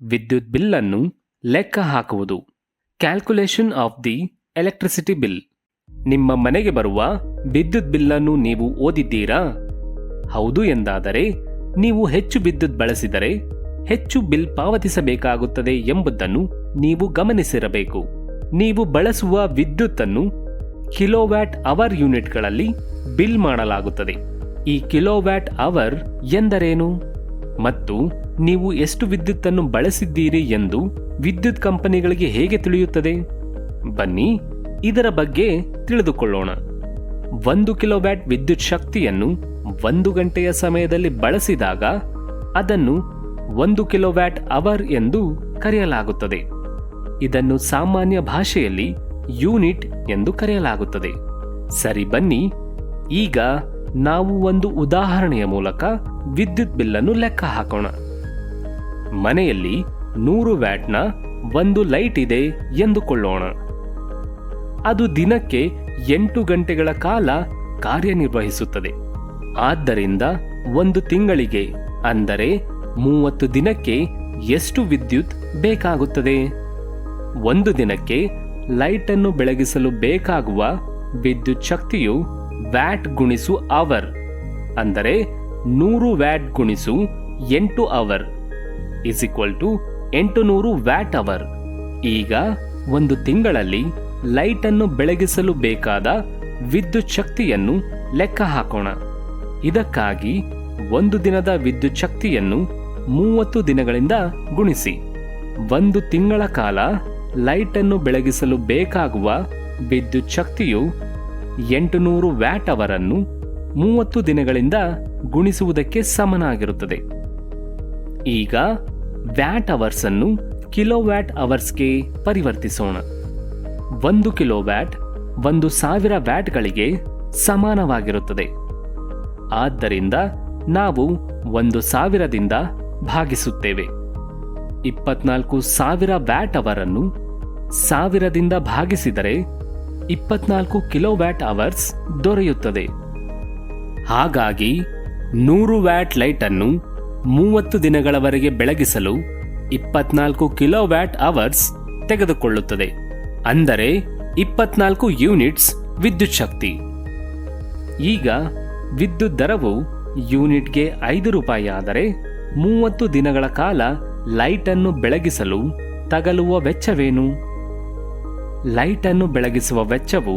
ವಿದ್ಯುತ್ ಬಿಲ್ ಅನ್ನು ಲೆಕ್ಕ ಹಾಕುವುದು. Calculation of the electricity bill ನಿಮ್ಮ ಮನೆಗೆ ಬರುವ ವಿದ್ಯುತ್ ಬಿಲ್ ಅನ್ನು ನೀವು ಓದಿದ್ದೀರಾ? ಹೌದು ಎಂದಾದರೆ, ನೀವು ಹೆಚ್ಚು ವಿದ್ಯುತ್ ಬಳಸಿದರೆ ಹೆಚ್ಚು ಬಿಲ್ ಪಾವತಿಸಬೇಕಾಗುತ್ತದೆ ಎಂಬುದನ್ನು ನೀವು ಗಮನಿಸಿರಬೇಕು. ನೀವು ಬಳಸುವ ವಿದ್ಯುತ್ ಅನ್ನು ಕಿಲೋವ್ಯಾಟ್ ಅವರ್ ಯೂನಿಟ್ಗಳಲ್ಲಿ ಬಿಲ್ ಮಾಡಲಾಗುತ್ತದೆ. ಈ ಕಿಲೋವ್ಯಾಟ್ ಅವರ್ ಎಂದರೇನು? ಮತ್ತು ನೀವು ಎಷ್ಟು ವಿದ್ಯುತ್ತನ್ನು ಬಳಸಿದ್ದೀರಿ ಎಂದು ವಿದ್ಯುತ್ ಕಂಪನಿಗಳಿಗೆ ಹೇಗೆ ತಿಳಿಯುತ್ತದೆ? ಬನ್ನಿ, ಇದರ ಬಗ್ಗೆ ತಿಳಿದುಕೊಳ್ಳೋಣ. ಒಂದು ಕಿಲೋವ್ಯಾಟ್ ವಿದ್ಯುತ್ ಶಕ್ತಿಯನ್ನು ಒಂದು ಗಂಟೆಯ ಸಮಯದಲ್ಲಿ ಬಳಸಿದಾಗ ಅದನ್ನು ಒಂದು ಕಿಲೋವ್ಯಾಟ್ ಅವರ್ ಎಂದು ಕರೆಯಲಾಗುತ್ತದೆ. ಇದನ್ನು ಸಾಮಾನ್ಯ ಭಾಷೆಯಲ್ಲಿ ಯೂನಿಟ್ ಎಂದು ಕರೆಯಲಾಗುತ್ತದೆ. ಸರಿ, ಬನ್ನಿ, ಈಗ ನಾವು ಒಂದು ಉದಾಹರಣೆಯ ಮೂಲಕ ವಿದ್ಯುತ್ ಬಿಲ್ಲನ್ನು ಲೆಕ್ಕ ಹಾಕೋಣ. ಮನೆಯಲ್ಲಿ ನೂರು ವ್ಯಾಟ್ನ ಒಂದು ಲೈಟ್ ಇದೆ ಎಂದುಕೊಳ್ಳೋಣ. ಅದು ದಿನಕ್ಕೆ ಎಂಟು ಗಂಟೆಗಳ ಕಾಲ ಕಾರ್ಯನಿರ್ವಹಿಸುತ್ತದೆ. ಆದ್ದರಿಂದ ಒಂದು ತಿಂಗಳಿಗೆ, ಅಂದರೆ ಮೂವತ್ತು ದಿನಕ್ಕೆ ಎಷ್ಟು ವಿದ್ಯುತ್ ಬೇಕಾಗುತ್ತದೆ? ಒಂದು ದಿನಕ್ಕೆ ಲೈಟ್ ಅನ್ನು ಬೆಳಗಿಸಲು ಬೇಕಾಗುವ ವಿದ್ಯುತ್ ಶಕ್ತಿಯು ವ್ಯಾಟ್ ಗುಣಿಸು ಅವರ್, ಅಂದರೆ ನೂರು ವ್ಯಾಟ್ ಗುಣಿಸು ಎಂಟು ಅವರ್. ಇಸ್ ಈಕ್ವಲ್ ಟು ಎಂಟು ನೂರು ವ್ಯಾಟ್ ಅವರ್. ಈಗ ಒಂದು ತಿಂಗಳಲ್ಲಿ ಲೈಟ್ ಅನ್ನು ಬೆಳಗಿಸಲು ಬೇಕಾದ ವಿದ್ಯುತ್ ಶಕ್ತಿಯನ್ನು ಲೆಕ್ಕ ಹಾಕೋಣ. ಇದಕ್ಕಾಗಿ ಒಂದು ದಿನದ ವಿದ್ಯುತ್ ಶಕ್ತಿಯನ್ನು ಮೂವತ್ತು ದಿನಗಳಿಂದ ಗುಣಿಸಿ. ಒಂದು ತಿಂಗಳ ಕಾಲ ಲೈಟ್ ಅನ್ನು ಬೆಳಗಿಸಲು ಬೇಕಾಗುವ ವಿದ್ಯುತ್ ಶಕ್ತಿಯು ಎಂಟುನೂರು ವ್ಯಾಟ್ ಅವರನ್ನು ಮೂವತ್ತು ದಿನಗಳಿಂದ ಗುಣಿಸುವುದಕ್ಕೆ ಸಮನಾಗಿರುತ್ತದೆ. ಈಗ ವ್ಯಾಟ್ ಅವರ್ಸ್ ಅನ್ನು ಕಿಲೋವ್ಯಾಟ್ ಅವರ್ಸ್ಗೆ ಪರಿವರ್ತಿಸೋಣ. ಒಂದು ಕಿಲೋವ್ಯಾಟ್ ಒಂದು ಸಾವಿರ ವ್ಯಾಟ್ಗಳಿಗೆ ಸಮಾನವಾಗಿರುತ್ತದೆ. ಆದ್ದರಿಂದ ನಾವು ಒಂದು ಸಾವಿರದಿಂದ ಭಾಗಿಸುತ್ತೇವೆ. ಇಪ್ಪತ್ನಾಲ್ಕು ಸಾವಿರ ವ್ಯಾಟ್ ಅವರನ್ನು ಸಾವಿರದಿಂದ ಭಾಗಿಸಿದರೆ ಇಪ್ಪತ್ನಾಲ್ಕು ಕಿಲೋವ್ಯಾಟ್ ಅವರ್ಸ್ ದೊರೆಯುತ್ತದೆ. ಹಾಗಾಗಿ ನೂರು ವ್ಯಾಟ್ ಲೈಟ್ ಅನ್ನು ಮೂವತ್ತು ದಿನಗಳವರೆಗೆ ಬೆಳಗಿಸಲು ಇಪ್ಪತ್ನಾಲ್ಕು ಕಿಲೋ ವ್ಯಾಟ್ ಅವರ್ಸ್ ತೆಗೆದುಕೊಳ್ಳುತ್ತದೆ. ಅಂದರೆ ಇಪ್ಪತ್ನಾಲ್ಕು ಯೂನಿಟ್ಸ್ ವಿದ್ಯುತ್ ಶಕ್ತಿ. ಈಗ ವಿದ್ಯುತ್ ದರವು ಯೂನಿಟ್ಗೆ ಐದು ರೂಪಾಯಿ ಆದರೆ ಮೂವತ್ತು ದಿನಗಳ ಕಾಲ ಲೈಟ್ ಅನ್ನು ಬೆಳಗಿಸಲು ತಗಲುವ ವೆಚ್ಚವೇನು? ಲೈಟ್ ಅನ್ನು ಬೆಳಗಿಸುವ ವೆಚ್ಚವು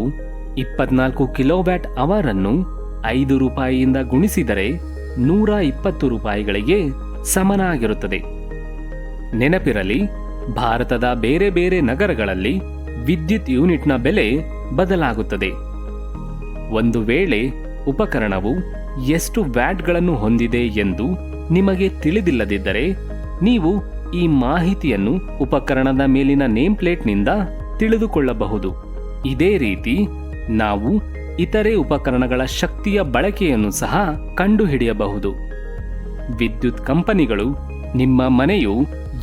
ಇಪ್ಪತ್ನಾಲ್ಕು ಕಿಲೋವ್ಯಾಟ್ ಅವರ್ ಅನ್ನು ಐದು ರೂಪಾಯಿಯಿಂದ ಗುಣಿಸಿದರೆ ನೂರ ಇಪ್ಪತ್ತು ರೂಪಾಯಿಗಳಿಗೆ ಸಮನಾಗಿರುತ್ತದೆ. ನೆನಪಿರಲಿ, ಭಾರತದ ಬೇರೆ ಬೇರೆ ನಗರಗಳಲ್ಲಿ ವಿದ್ಯುತ್ ಯೂನಿಟ್ನ ಬೆಲೆ ಬದಲಾಗುತ್ತದೆ. ಒಂದು ವೇಳೆ ಉಪಕರಣವು ಎಷ್ಟು ವ್ಯಾಟ್ಗಳನ್ನು ಹೊಂದಿದೆ ಎಂದು ನಿಮಗೆ ತಿಳಿದಿಲ್ಲದಿದ್ದರೆ, ನೀವು ಈ ಮಾಹಿತಿಯನ್ನು ಉಪಕರಣದ ಮೇಲಿನ ನೇಮ್ ಪ್ಲೇಟ್ನಿಂದ ತಿಳಿದುಕೊಳ್ಳಬಹುದು. ಇದೇ ರೀತಿ ನಾವು ಇತರೆ ಉಪಕರಣಗಳ ಶಕ್ತಿಯ ಬಳಕೆಯನ್ನು ಸಹ ಕಂಡುಹಿಡಿಯಬಹುದು. ವಿದ್ಯುತ್ ಕಂಪನಿಗಳು ನಿಮ್ಮ ಮನೆಯು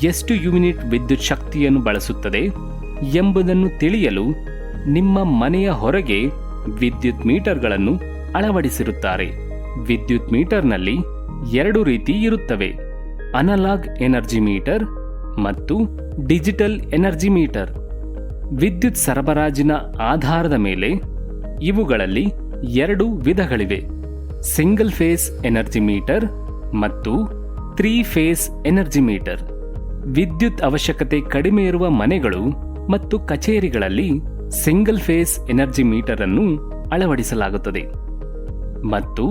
ಎಷ್ಟು ಯೂನಿಟ್ ವಿದ್ಯುತ್ ಶಕ್ತಿಯನ್ನು ಬಳಸುತ್ತದೆ ಎಂಬುದನ್ನು ತಿಳಿಯಲು ನಿಮ್ಮ ಮನೆಯ ಹೊರಗೆ ವಿದ್ಯುತ್ ಮೀಟರ್ಗಳನ್ನು ಅಳವಡಿಸಿರುತ್ತಾರೆ. ವಿದ್ಯುತ್ ಮೀಟರ್ನಲ್ಲಿ ಎರಡು ರೀತಿ ಇರುತ್ತವೆ. ಅನಲಾಗ್ ಎನರ್ಜಿ ಮೀಟರ್ ಮತ್ತು ಡಿಜಿಟಲ್ ಎನರ್ಜಿ ಮೀಟರ್. ವಿದ್ಯುತ್ ಸರಬರಾಜಿನ ಆಧಾರದ ಮೇಲೆ ಇವುಗಳಲ್ಲಿ ಎರಡು ವಿಧಗಳಿವೆ. ಸಿಂಗಲ್ ಫೇಸ್ ಎನರ್ಜಿ ಮೀಟರ್ ಮತ್ತು ತ್ರೀ ಫೇಸ್ ಎನರ್ಜಿ ಮೀಟರ್. ವಿದ್ಯುತ್ ಅವಶ್ಯಕತೆ ಕಡಿಮೆ ಇರುವ ಮನೆಗಳು ಮತ್ತು ಕಚೇರಿಗಳಲ್ಲಿ ಸಿಂಗಲ್ ಫೇಸ್ ಎನರ್ಜಿ ಮೀಟರ್ ಅನ್ನು ಅಳವಡಿಸಲಾಗುತ್ತದೆ. ಮತ್ತು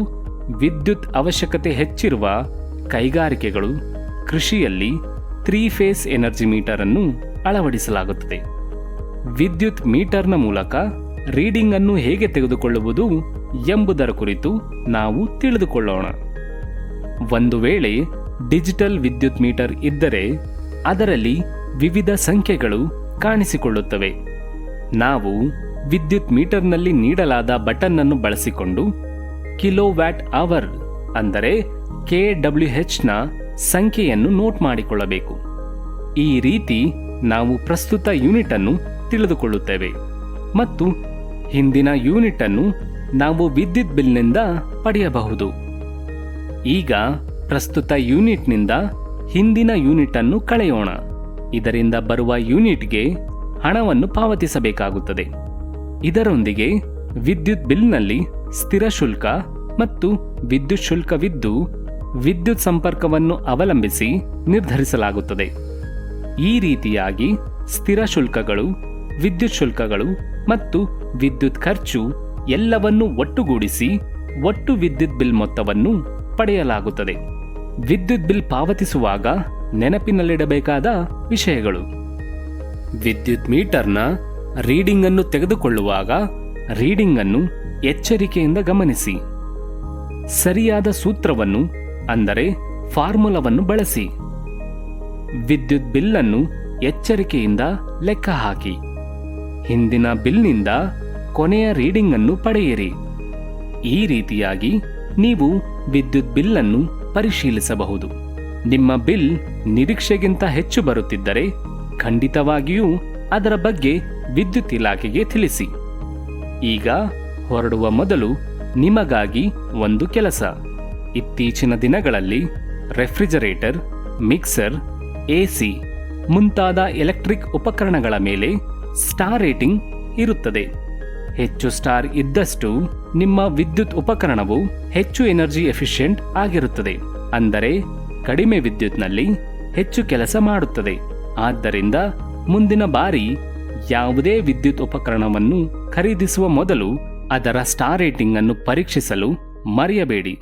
ವಿದ್ಯುತ್ ಅವಶ್ಯಕತೆ ಹೆಚ್ಚಿರುವ ಕೈಗಾರಿಕೆಗಳು ಕೃಷಿಯಲ್ಲಿ ತ್ರೀ ಫೇಸ್ ಎನರ್ಜಿ ಮೀಟರ್ ಅನ್ನು ಅಳವಡಿಸಲಾಗುತ್ತದೆ. ವಿದ್ಯುತ್ ಮೀಟರ್ನ ಮೂಲಕ ರೀಡಿಂಗ್ ಅನ್ನು ಹೇಗೆ ತೆಗೆದುಕೊಳ್ಳುವುದು ಎಂಬುದರ ಕುರಿತು ನಾವು ತಿಳಿದುಕೊಳ್ಳೋಣ. ಒಂದು ವೇಳೆ ಡಿಜಿಟಲ್ ವಿದ್ಯುತ್ ಮೀಟರ್ ಇದ್ದರೆ ಅದರಲ್ಲಿ ವಿವಿಧ ಸಂಖ್ಯೆಗಳು ಕಾಣಿಸಿಕೊಳ್ಳುತ್ತವೆ. ನಾವು ವಿದ್ಯುತ್ ಮೀಟರ್ನಲ್ಲಿ ನೀಡಲಾದ ಬಟನ್ ಅನ್ನು ಬಳಸಿಕೊಂಡು ಕಿಲೋ ವ್ಯಾಟ್ ಅವರ್ ಅಂದರೆ ಕೆ ಡಬ್ಲ್ಯೂ ನ ಸಂಖ್ಯೆಯನ್ನು ನೋಟ್ ಮಾಡಿಕೊಳ್ಳಬೇಕು. ಈ ರೀತಿ ನಾವು ಪ್ರಸ್ತುತ ಯೂನಿಟ್ ಅನ್ನು ತಿಳಿದುಕೊಳ್ಳುತ್ತೇವೆ ಮತ್ತು ಹಿಂದಿನ ಯೂನಿಟ್ ಅನ್ನು ನಾವು ವಿದ್ಯುತ್ ಬಿಲ್ನಿಂದ ಪಡೆಯಬಹುದು. ಈಗ ಪ್ರಸ್ತುತ ಯೂನಿಟ್ನಿಂದ ಹಿಂದಿನ ಯೂನಿಟ್ ಅನ್ನು ಕಳೆಯೋಣ. ಇದರಿಂದ ಬರುವ ಯೂನಿಟ್ಗೆ ಹಣವನ್ನು ಪಾವತಿಸಬೇಕಾಗುತ್ತದೆ. ಇದರೊಂದಿಗೆ ವಿದ್ಯುತ್ ಬಿಲ್ನಲ್ಲಿ ಸ್ಥಿರ ಶುಲ್ಕ ಮತ್ತು ವಿದ್ಯುತ್ ಶುಲ್ಕವಿದ್ದು ವಿದ್ಯುತ್ ಸಂಪರ್ಕವನ್ನು ಅವಲಂಬಿಸಿ ನಿರ್ಧರಿಸಲಾಗುತ್ತದೆ. ಈ ರೀತಿಯಾಗಿ ಸ್ಥಿರ ಶುಲ್ಕಗಳು, ವಿದ್ಯುತ್ ಶುಲ್ಕಗಳು ಮತ್ತು ವಿದ್ಯುತ್ ಖರ್ಚು ಎಲ್ಲವನ್ನೂ ಒಟ್ಟುಗೂಡಿಸಿ ಒಟ್ಟು ವಿದ್ಯುತ್ ಬಿಲ್ ಮೊತ್ತವನ್ನು ಪಡೆಯಲಾಗುತ್ತದೆ. ವಿದ್ಯುತ್ ಬಿಲ್ ಪಾವತಿಸುವಾಗ ನೆನಪಿನಲ್ಲಿಡಬೇಕಾದ ವಿಷಯಗಳು. ವಿದ್ಯುತ್ ಮೀಟರ್ನ ರೀಡಿಂಗ್ ಅನ್ನು ತೆಗೆದುಕೊಳ್ಳುವಾಗ ರೀಡಿಂಗ್ ಅನ್ನು ಎಚ್ಚರಿಕೆಯಿಂದ ಗಮನಿಸಿ. ಸರಿಯಾದ ಸೂತ್ರವನ್ನು, ಅಂದರೆ ಫಾರ್ಮುಲಾವನ್ನು ಬಳಸಿ. ವಿದ್ಯುತ್ ಬಿಲ್ ಅನ್ನು ಎಚ್ಚರಿಕೆಯಿಂದ ಲೆಕ್ಕ ಹಾಕಿ. ಹಿಂದಿನ ಬಿಲ್ನಿಂದ ಕೊನೆಯ ರೀಡಿಂಗ್ ಅನ್ನು ಪಡೆಯಿರಿ. ಈ ರೀತಿಯಾಗಿ ನೀವು ವಿದ್ಯುತ್ ಬಿಲ್ ಅನ್ನು ಪರಿಶೀಲಿಸಬಹುದು. ನಿಮ್ಮ ಬಿಲ್ ನಿರೀಕ್ಷೆಗಿಂತ ಹೆಚ್ಚು ಬರುತ್ತಿದ್ದರೆ ಖಂಡಿತವಾಗಿಯೂ ಅದರ ಬಗ್ಗೆ ವಿದ್ಯುತ್ ಇಲಾಖೆಗೆ ತಿಳಿಸಿ. ಈಗ ಹೊರಡುವ ಮೊದಲು ನಿಮಗಾಗಿ ಒಂದು ಕೆಲಸ. ಇತ್ತೀಚಿನ ದಿನಗಳಲ್ಲಿ ರೆಫ್ರಿಜರೇಟರ್, ಮಿಕ್ಸರ್, ಎಸಿ ಮುಂತಾದ ಎಲೆಕ್ಟ್ರಿಕ್ ಉಪಕರಣಗಳ ಮೇಲೆ ಸ್ಟಾರ್ ರೇಟಿಂಗ್ ಇರುತ್ತದೆ. ಹೆಚ್ಚು ಸ್ಟಾರ್ ಇದ್ದಷ್ಟು ನಿಮ್ಮ ವಿದ್ಯುತ್ ಉಪಕರಣವು ಹೆಚ್ಚು ಎನರ್ಜಿ ಎಫಿಷಿಯೆಂಟ್ ಆಗಿರುತ್ತದೆ. ಅಂದರೆ ಕಡಿಮೆ ವಿದ್ಯುತ್ನಲ್ಲಿ ಹೆಚ್ಚು ಕೆಲಸ ಮಾಡುತ್ತದೆ. ಆದ್ದರಿಂದ ಮುಂದಿನ ಬಾರಿ ಯಾವುದೇ ವಿದ್ಯುತ್ ಉಪಕರಣವನ್ನು ಖರೀದಿಸುವ ಮೊದಲು ಅದರ ಸ್ಟಾರ್ ರೇಟಿಂಗ್ ಅನ್ನು ಪರೀಕ್ಷಿಸಲು ಮರೆಯಬೇಡಿ.